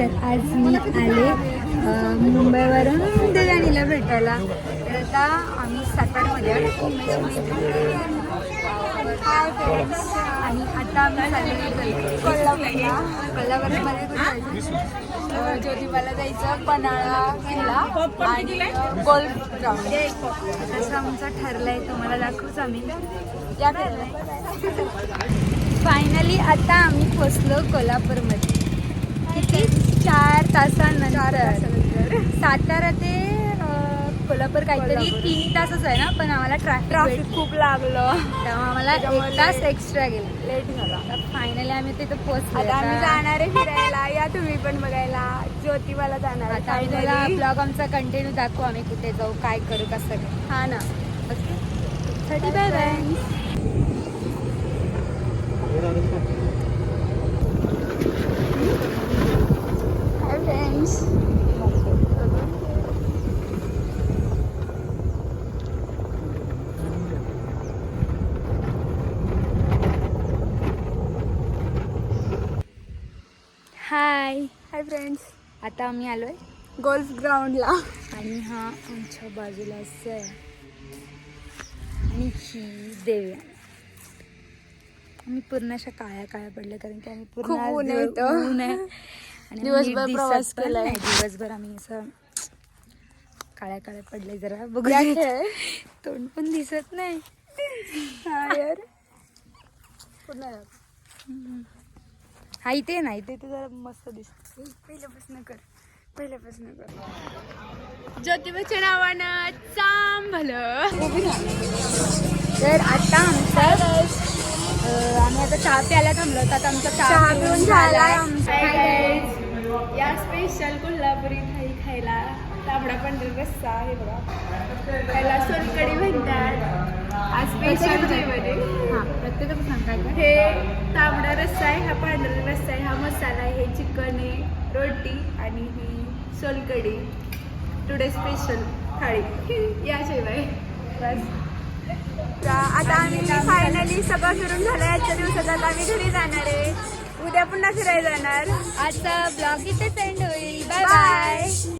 तर आज मी आले मुंबईवरून देवानीला भेटायला. तर आता आम्ही सातारमध्ये आणि आता आम्ही चाललेलो कोल्हापूरला कोल्हापूरमध्ये कुठे जायचं? ज्योतिबाला जायचं पन्हाळा किल्ला आणि गोल्फ ग्राउंड. तसं आमचं ठरलंय तुम्हाला दाखवूच आम्ही. या फायनली आता आम्ही पोचलो कोल्हापूरमध्ये. किती? चार तासानंतर. सातारा ते कोल्हापूर काहीतरी तीन तासच आहे ना? पण आम्हाला ट्रॅफिक खूप लागलं. त्यामुळे आम्हाला एक तास एक्स्ट्रा गेला. लेट झाला. फायनली आम्ही तिथे पोचलो आता आम्ही जाणार आहे फिरायला. या तुम्ही पण बघायला. ज्योतिबाला जाणार आता आम्ही finally. तुला ब्लॉग आमचा कंटिन्यू दाखवू आम्ही कुठे जाऊ काय करू कसं हा ना. Thirty bye bye hi hi hi friends आता आम्ही आलोय. गोल्फ ग्राउंडला आणि हा आमच्या बाजूला असं आहे. आणि ही देवी आहे. आम्ही पूर्ण अशा काळ्या काळ्या पडल्या कारण की आम्ही पूर्ण आहे. ऊन आहे. आणि दिवसभर नीट प्रवास दिसत पण केलाय. नाही. दिवसभर आम्ही असं काळ्या काळ्या पडले जरा बघू या देत. खेळ. तोंड पण दिसत नाही हा यार हा इथे ना इथे तर जरा मस्त दिसत पहिल्यापासून कर पहिल्यापासून कर ज्योतिबाच्या नावानं चांबलं तर आता आमचं अं, आम्ही आता चहा प्यायला थांबलो होतो आता आमचा चहा पिऊन झालाय आमचा. कोल्हापुरी थाळी खायला तांबडा पांढरा रस्सा आहे बघा. त्याला सोलकडी म्हणतात. आज स्पेशल जेवण आहे. हा हे तांबडा रस्सा आहे हा पांढरा रस्सा आहे हा मसाला आहे हे चिकन आहे रोटी आणि ही सोलकडी टुडे स्पेशल थाळी. याशिवाय बस. आता आम्ही फायनली सगळं फिरून झालं आजच्या दिवसात आता आम्ही घरी जाणार आहे. उद्या पुन्हा फिरायला जाणार. आजचा ब्लॉग इथे एंड होईल. Bye bye